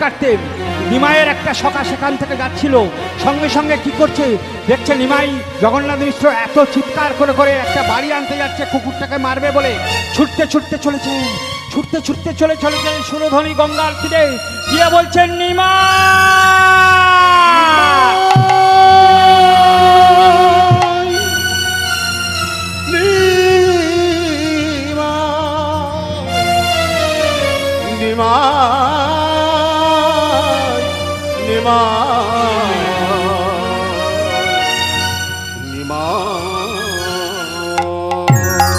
কাটতে নিমাইয়ের একটা সকা সেখান থেকে যাচ্ছিল। সঙ্গে সঙ্গে কি করছে? দেখছে নিমাই জগন্নাথ মিশ্র এত চিৎকার করে করে একটা বাড়ি আনতে যাচ্ছে, কুকুরটাকে মারবে বলে। ছুটতে ছুটতে চলেছে। ছুটতে ছুটতে চলে চলেছে সুরধ্বনি গঙ্গার তীরে। গিয়ে বলছেন নিমা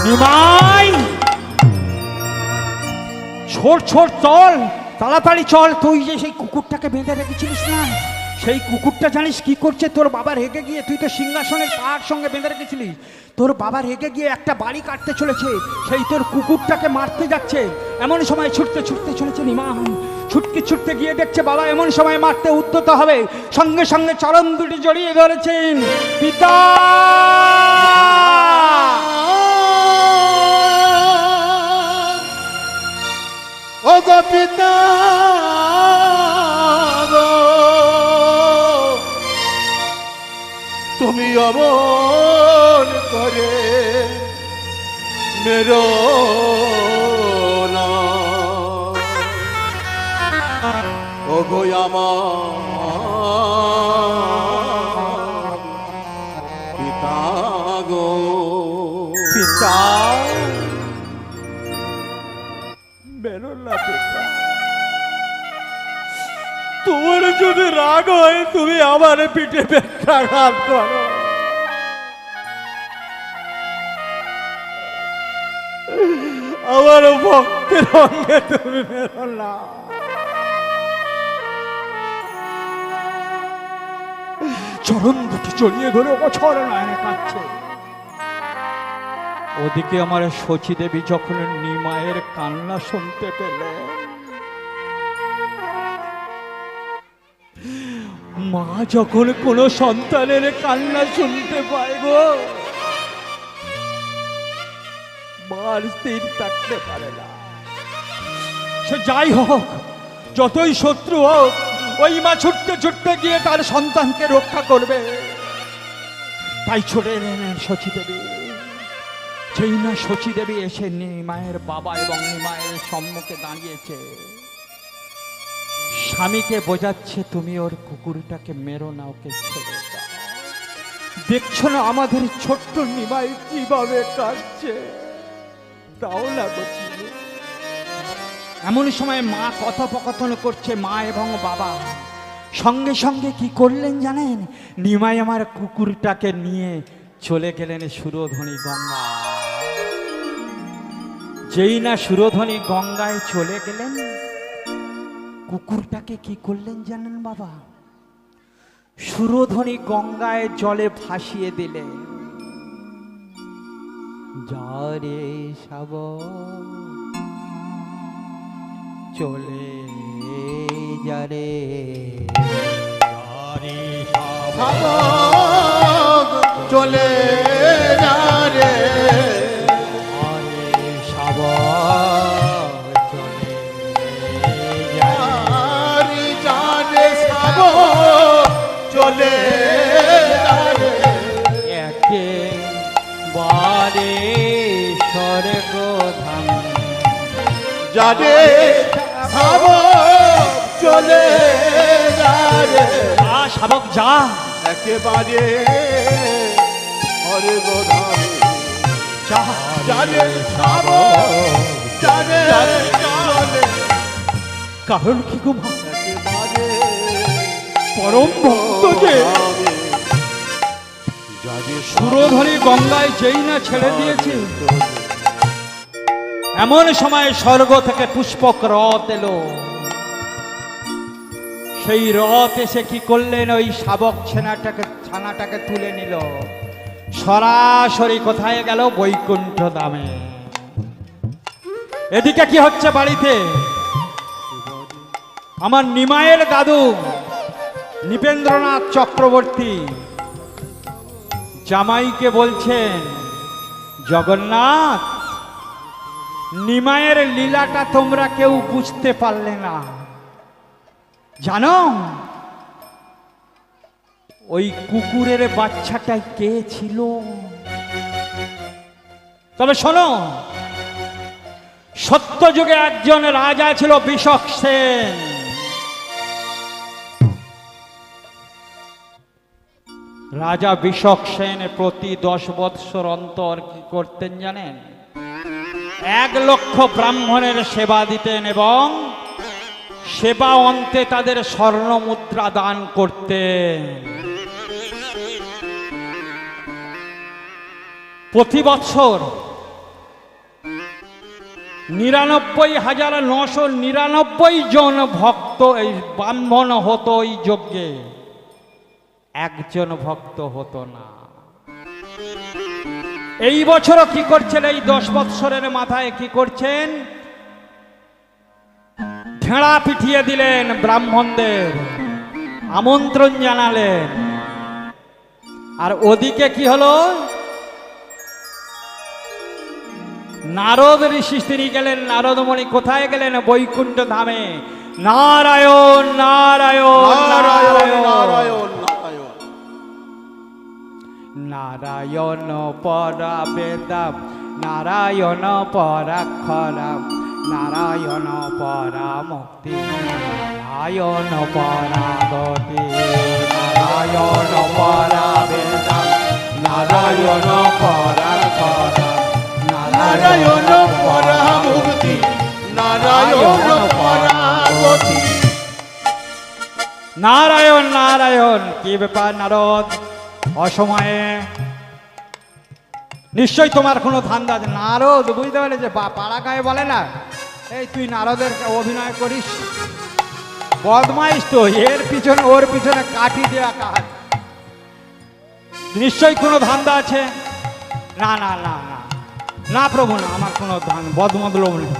নিমাই ছোট ছোট, চল, তাড়াতাড়ি চল। তুই যে সেই কুকুরটাকে বেঁধে রেখেছিলিস না? সেই কুকুরটা জানিস কি করছে? তোর বাবা রেগে গিয়ে, তুই তো সিংহাসনের পাহাড় সঙ্গে বেঁধে রেখেছিলিস। তোর বাবা রেগে গিয়ে একটা বাড়ি কাটতে চলেছে। সেই তোর কুকুরটাকে মারতে যাচ্ছে। এমন সময় ছুটতে ছুটতে চলেছে নিমাম ছুটতে ছুটতে গিয়ে দেখছে বাবা এমন সময় মারতে উদ্যত হবে। সঙ্গে সঙ্গে চরণ দুটি জড়িয়ে ধরেছেন। পিতা! ও গো পিতা তুমি অমন করে মেরো। তোমার যদি রাগ হয় তুমি আমার পিঠে বেকাঘাত করো। আমার ভক্তের অঙ্গে তুমি বেরো চরণ দুটি জড়িয়ে ধরে বছর নয়নে কাঁদছে ওদিকে আমার শচী দেবী যখন নিমায়ের কান্না শুনতে পেলে মা যখন কোনো সন্তানের কান্না শুনতে পায় গো, মার স্থির থাকতে পারে না। সে যাই হোক, যতই শত্রু হোক ওই মা ছুটতে ছুটতে গিয়ে তার সন্তানকে রক্ষা করবে। তাই ছড়ে এলেন শচী দেবী যেই না শচী দেবী এসে নিমায়ের বাবা এবং নিমায়ের সম্মুখে দাঁড়িয়েছে। স্বামীকে বোঝাচ্ছে, তুমি ওর কুকুরটাকে মেরো না, ওকে ছেড়ে দেখছ না আমাদের ছোট্ট নিমাই কীভাবে কাটছে তাও না করছি এমন সময় মা কথোপকথন করছে মা এবং বাবা। সঙ্গে সঙ্গে কি করলেন জানেন? নিমাই আমার কুকুরটাকে নিয়ে চলে গেলেন সুরধ্বনি গঙ্গা যেই না সুরধ্বনি গঙ্গায় চলে গেলেন, কুকুরটাকে কি করলেন জানেন বাবা? সুরধ্বনি গঙ্গায় জলে ভাসিয়ে দিলেন। যারে সাব চলে যারে। চলে যা রে আরে সাব চলে যারে চলে একে বারে স্বর্গ ধাম জানে চলে যা শাবক যা। একেবারে হরে গোধামে যা। জানে সাব জানে চলে। কারণ কি গো একেবারে পরম ভক্ত যে। সুরধরি গঙ্গায় যেই না ছেড়ে দিয়েছে। এমন সময় স্বর্গ থেকে পুষ্পক রথ এলো। সেই রথ এসে কি করলেন? ওই শাবক ছেনাটাকে, ছানাটাকে তুলে নিল। সরাসরি কোথায় গেল? বৈকুণ্ঠ দামে এদিকে কি হচ্ছে বাড়িতে? আমার নিমায়ের দাদু, নৃপেন্দ্রনাথ চক্রবর্তী, জামাইকে বলছেন, জগন্নাথ নিমায়ের লীলাটা তোমরা কেউ বুঝতে পারলে না। জানো? ওই কুকুরের বাচ্চাটাই কে ছিল? তবে শোনো সত্য যুগে একজন রাজা ছিল বিষক সেন। রাজা বিষক সেন প্রতি দশ বৎসর অন্তর কি করতেন জানেন? এক লক্ষ ব্রাহ্মণের সেবা দিতেন এবং সেবা অন্তে তাদের স্বর্ণ মুদ্রা দান করতেন। প্রতি বছর নিরানব্বই হাজার নশো নিরানব্বই জন ভক্ত এই ব্রাহ্মণ হতো এই যজ্ঞে। একজন ভক্ত হতো না। এই বছরও কি করছেন? এই দশ বৎসরের মাথায় কি করছেন? ঢেড়া পিঠিয়ে দিলেন ব্রাহ্মণদের। আমন্ত্রণ জানালেন। আর ওদিকে কি হলো? নারদ ঋষি তিনি গেলেন নারদমণি কোথায় গেলেন? বৈকুণ্ঠ ধামে। নারায়ণ নারায়ণ নারায়ণ। নারায়ণ। নারায়ণ পরা বেদাম নারায়ণ পরাক্ষরাম নারায়ণ পরা মুক্তি নারায়ণ পরা গতি নারায়ণ পরা বেদাম নারায়ণ পরাক্ষরাম নারায়ণ পরা মুক্তি নারায়ণ পরা গতি নারায়ণ নারায়ণ, কি ব্যাপার নারদ? অসময়ে। নিশ্চয়ই তোমার কোনো ধান্দা নারদ, বুঝতে পারলে যে পাড়া গায়ে বলে না? এই তুই নারদের অভিনয় করিস। বদমাইশ তো, এর পিছনে, ওর পিছনে কাটি দেওয়া কাজ। নিশ্চয়ই কোনো ধান্দা আছে? না না না না। না, প্রভু, না, আমার কোনো ধান বদমতলব নেই।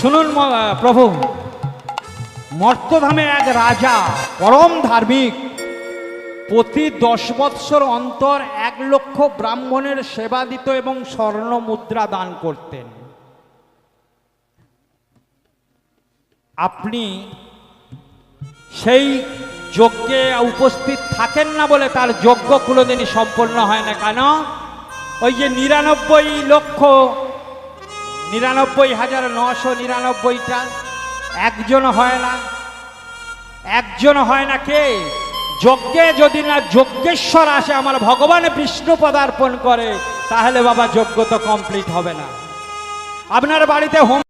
শুনুন প্রভু। মর্তধামে এক রাজা, পরম ধার্মিক প্রতি দশ বৎসর অন্তর এক লক্ষ ব্রাহ্মণের সেবা দিত এবং স্বর্ণ মুদ্রা দান করতেন। আপনি সেই যজ্ঞে উপস্থিত থাকেন না বলে তার যজ্ঞ কোনোদিনই সম্পন্ন হয় না, কেন? ওই যে নিরানব্বই লক্ষ, নিরানব্বই হাজার নশো নিরানব্বইটা, একজন হয় না। একজন হয় না কে? যজ্ঞে যদি না যজ্ঞেশ্বর আসে, আমার ভগবান বিষ্ণু পদার্পণ করে, তাহলে বাবা, যজ্ঞ তো কমপ্লিট হবে না। আপনার বাড়িতে হোম